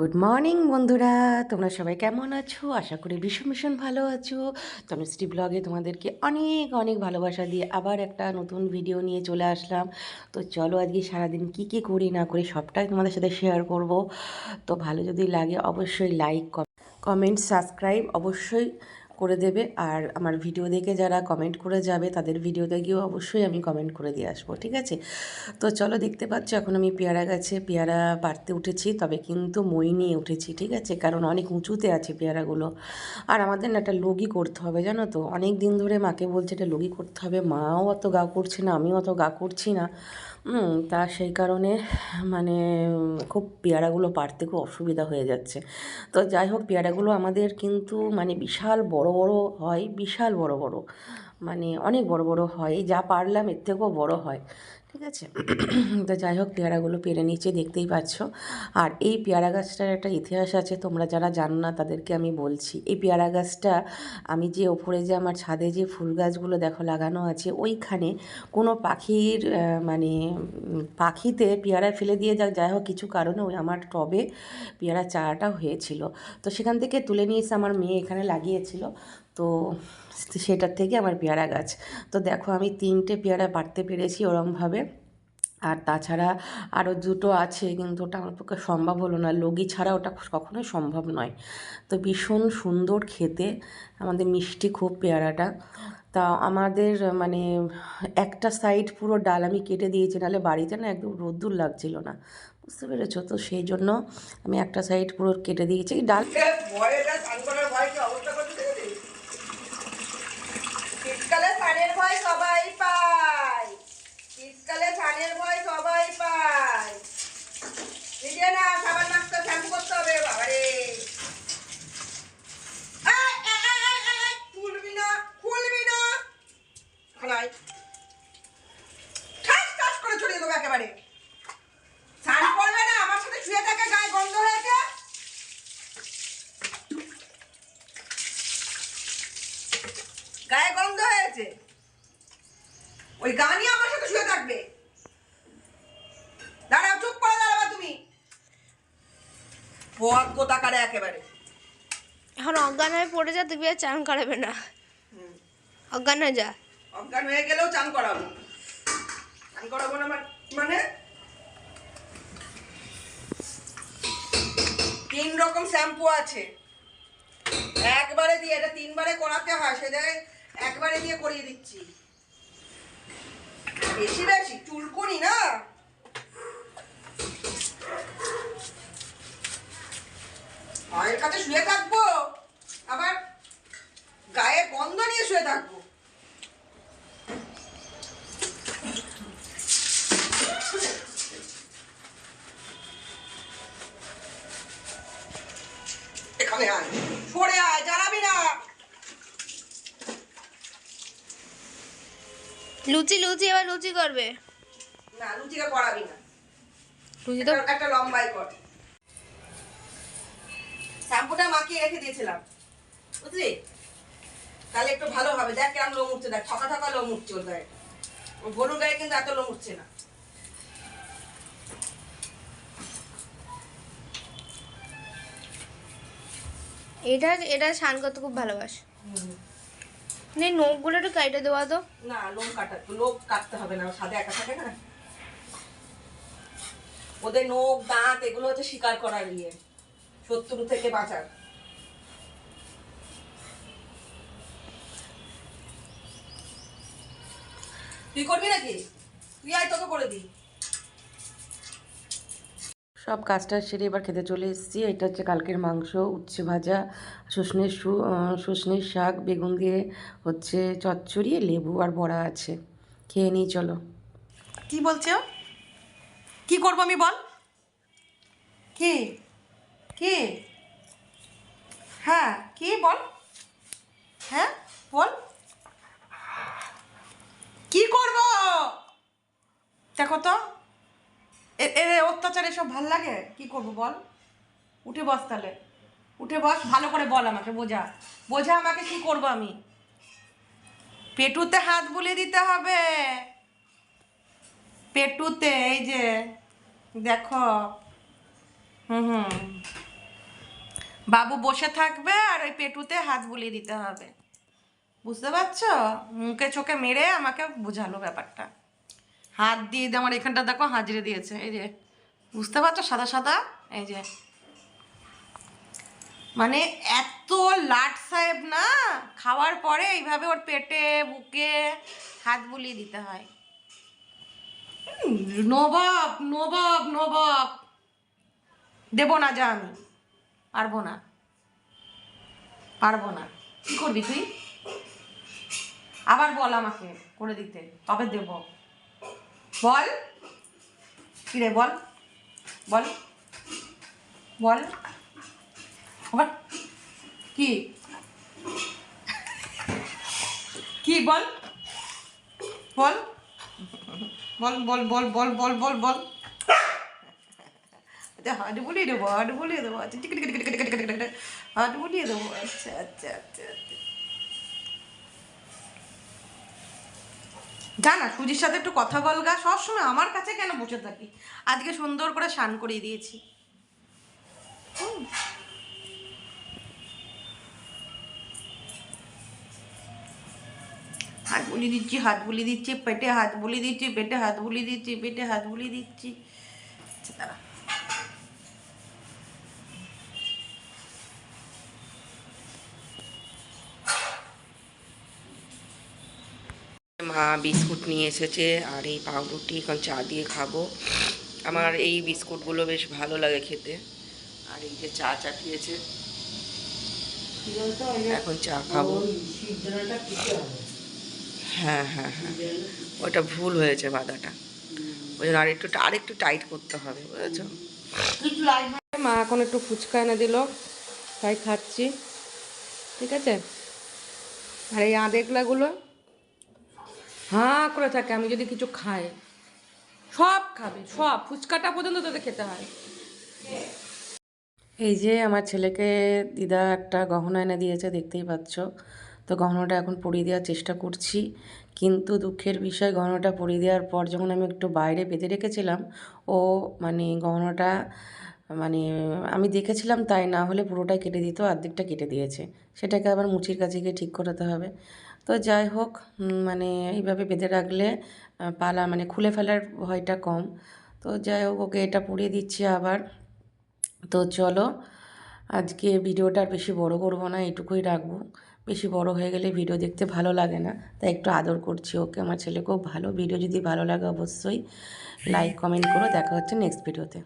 Good morning বন্ধুরা। তোমরা সবাই কেমন আছো? আশা করি ভীষণ ভীষণ ভালো আছো। তনুশ্রী ব্লগে তোমাদেরকে অনেক অনেক ভালোবাসা দিয়ে আবার একটা নতুন ভিডিও নিয়ে চলে আসলাম। তো চলো আজকে সারাদিন কি কি করি, না করি সবটাই তোমাদের সাথে শেয়ার করব। তো ভালো যদি লাগে অবশ্যই লাইক কমেন্ট সাবস্ক্রাইব অবশ্যই করে দেবে। আর আমার ভিডিও দেখে যারা কমেন্ট করে যাবে, তাদের ভিডিওতে গিয়েও অবশ্যই আমি কমেন্ট করে দিয়ে আসব, ঠিক আছে? তো চলো দেখতে পাচ্ছ, এখন আমি পেয়ারা গাছে, পেয়ারা পাড়তে উঠেছি, তবে কিন্তু মই নিয়ে উঠেছি, ঠিক আছে? কারণ অনেক উঁচুতে আছে পেয়ারাগুলো। আর আমাদের না একটা লগি করতে হবে, জানো তো? অনেক দিন ধরে মাকে বলছে, এটা লগি করতে হবে। মাও অত গা করছে না, আমিও অত গা করছি না। তা সেই কারণে মানে খুব পেয়ারাগুলো পারতে খুব অসুবিধা হয়ে যাচ্ছে। তো যাই হোক, পেয়ারাগুলো আমাদের কিন্তু মানে বিশাল বড় বড় হয়, বিশাল বড় বড়। মানে অনেক বড় বড় হয়। যা পারলাম, এর থেকেও বড় হয়। ঠিক আছে? তো যাই হোক, পেয়ারাগুলো পেরে নিচে দেখতেই পাচ্ছ। আর এই পেয়ারা গাছটার একটা ইতিহাস আছে, তোমরা যারা জানো না, তাদেরকে আমি বলছি। এই পেয়ারা গাছটা, আমি যে ওপরে যে আমার ছাদে যে ফুল গাছগুলো দেখো লাগানো আছে, ওইখানে কোনো পাখির মানে পাখিতে পেয়ারা ফেলে দিয়ে যাক, যাই হোক, কিছু কারণে ওই আমার টবে পেয়ারা চারাটা হয়েছিল। তো সেখান থেকে তুলে নিয়ে এসে আমার মেয়ে এখানে লাগিয়েছিল। তো সেটার থেকে আমার পেয়ারা গাছ। তো দেখো আমি তিনটে পেয়ারা বাড়তে পেরেছি ওরমভাবে। আর তাছাড়া আরও দুটো আছে কিন্তু ওটা আমার পক্ষে সম্ভব হলো না। লগি ছাড়া ওটা কখনোই সম্ভব নয়। তো ভীষণ সুন্দর খেতে আমাদের মিষ্টি খুব পেয়ারাটা। তা আমাদের মানে একটা সাইড পুরো ডাল আমি কেটে দিয়েছি, নাহলে বাড়িতে না একদম রোদ্দুর লাগছিল না। বুঝতে পেরেছ? তো সেই জন্য আমি একটা সাইড পুরো কেটে দিয়েছি। ডাল নিজে না, সাবান মাখতে শ্যাম্পু করতে হবে, বাবারে। করবে না, আমার সাথে শুয়ে থাকে, গায়ে গন্ধ হয়েছে। গায়ে গন্ধ হয়েছে। ওই গানই আমার পথ গোতাকারে একেবারে। এখন অজ্ঞান হয়ে পড়ে যা তুই আর চান করাবে না। অজ্ঞান হয়ে যা। অজ্ঞান হয়ে গেলেও চান করাবো। চান করাবো না মা- মানে? তিন রকম শ্যাম্পু আছে। একবারে দিয়ে এটা তিনবারে করাতে হয় সে জায়গায় একবারে দিয়ে করিয়ে দিচ্ছি। বেশি বেশি চুলকুনি না? মায়ের কাছে শুয়ে থাকব আবার গায়ে গন্ধ নিয়ে শুয়ে থাকব। এখানে আয় সরে আয় জ্বালাবি না। লুচি লুচি এবার লুচি করবে। না লুচিটা করাবি না। লুচি তো একটা লম্বাই কর। মাখিয়ে রেখে দিয়েছিলাম। বুঝলি? তাহলে একটু ভালো হবে। দেখ কেমন লোম উঠছে দেখ লোম উঠছে ওর গায়ে। ওর গরুর গায়ে কিন্তু এত লোম উঠছে না। এটা এটা স্নান করতে খুব ভালোবাসে। নেই নখগুলো একটু কেটে দেওয়া তো। না লোম কাটা লোম কাটতে হবে না সাথে একা থাকে না। ওদের নখ দাঁত এগুলো হচ্ছে শিকার করার ইয়ে শত্রু থেকে বাঁচার। তুই করবি নাকি? তুই আয় তোকে করে দিই। সব কাজটা সেরে এবার খেতে চলে এসেছি। এটা হচ্ছে কালকের মাংস উচ্ছে ভাজা শুশনির শু আহ, শাক বেগুন দিয়ে হচ্ছে চচ্চড়ি লেবু আর বড়া আছে। খেয়ে নিই চলো। কি বলছে ও? কি করব আমি বল? কি? কি হ্যাঁ কি বল হ্যাঁ বল কি করব দেখো তো এ- এর অত্যাচার এসব ভালো লাগে কি করব বল? উঠে বস তাহলে। উঠে বস, ভালো করে বল আমাকে, বোঝা। বোঝা আমাকে কি করব আমি? পেটুতে হাত বুলিয়ে দিতে হবে। পেটুতে, এই যে, দেখো। হুম হুম। বাবু বসে থাকবে আর ওই পেটুতে হাত বুলিয়ে দিতে হবে। বুঝতে পারছ? মুখে চোখে মেরে আমাকে বোঝালো ব্যাপারটা। হাত দিয়ে আমার এখানটা দেখো হাজরে দিয়েছে, এই যে। বুঝতে পারছ? সাদা সাদা? এই যে। মানে এত লাট সাহেব না? খাওয়ার পরে এইভাবে ওর পেটে, বুকে হাত বুলিয়ে দিতে হয়। নবাব নবাব নবাব। দেবো না যা আমি। পারব না। পারব না। কি করবি তুই? আবার বল আমাকে করে দিতে। তবে দেব? বল। কি রে বল বল বল আবার কি কি বল বল বল বল বল বল বল বল বল আচ্ছা হাট বলিয়ে দেবো হাট বলিয়ে দেবো আচ্ছা টিক জানা সুজির সাথে একটু কথা বল গা সবসময় আমার কাছে কেন বসে থাকি আজকে সুন্দর করে স্নান করিয়ে দিয়েছি। হাত বুলি দিচ্ছি, হাত বুলি দিচ্ছি, পেটে হাত বুলি দিচ্ছি, পেটে হাত বুলি দিচ্ছি, পেটে হাত বুলি দিচ্ছি তারা দাঁড়া। মা বিস্কুট নিয়ে এসেছে আর এই পাউরুটি, এখন চা দিয়ে খাব। আমার এই বিস্কুটগুলো বেশ ভালো লাগে খেতে। আর এই যে চা চা চাটিয়েছে এখন চা খাব। হ্যাঁ হ্যাঁ হ্যাঁ। ওটা ভুল হয়েছে বাদাটা ওই জন্য আরেকটু আরেকটু টাইট করতে হবে, বুঝেছ? মা এখন একটু ফুচকা এনে দিল। তাই খাচ্ছি। ঠিক আছে? আর এই আধেকলাগুলো হাঁ করে থাকে, আমি যদি কিছু খাই। সব খাবে, সব। ফুচকাটা পর্যন্ত তোদের খেতে হয়। এই যে আমার ছেলেকে দিদা একটা গহনা এনে দিয়েছে, দেখতেই পাচ্ছ। তো গহনাটা এখন পরিয়ে দেওয়ার চেষ্টা করছি। কিন্তু দুঃখের বিষয়, গহনাটা পরিয়ে দেওয়ার পর যখন আমি একটু বাইরে বেঁধে রেখেছিলাম, ও মানে গহনাটা মানে আমি দেখেছিলাম তাই না হলে পুরোটাই কেটে দিত, অর্ধেকটা কেটে দিয়েছে। সেটাকে আবার মুচির কাছে গিয়ে ঠিক করাতে হবে। তো যাই হোক মানে এইভাবে বেঁধে রাখলে পালা মানে খুলে ফেলার ভয়টা কম। তো যাই হোক, ওকে এটা পুড়িয়ে দিচ্ছি আবার। তো চলো, আজকে ভিডিওটা আর বেশি বড় করব না এটুকুই রাখব। বেশি বড় হয়ে গেলে ভিডিও দেখতে ভালো লাগে না, তাই একটু আদর করছি ওকে, আমার ছেলে খুব ভালো। ভিডিও যদি ভালো লাগে অবশ্যই লাইক কমেন্ট করো। দেখা হচ্ছে নেক্সট ভিডিওতে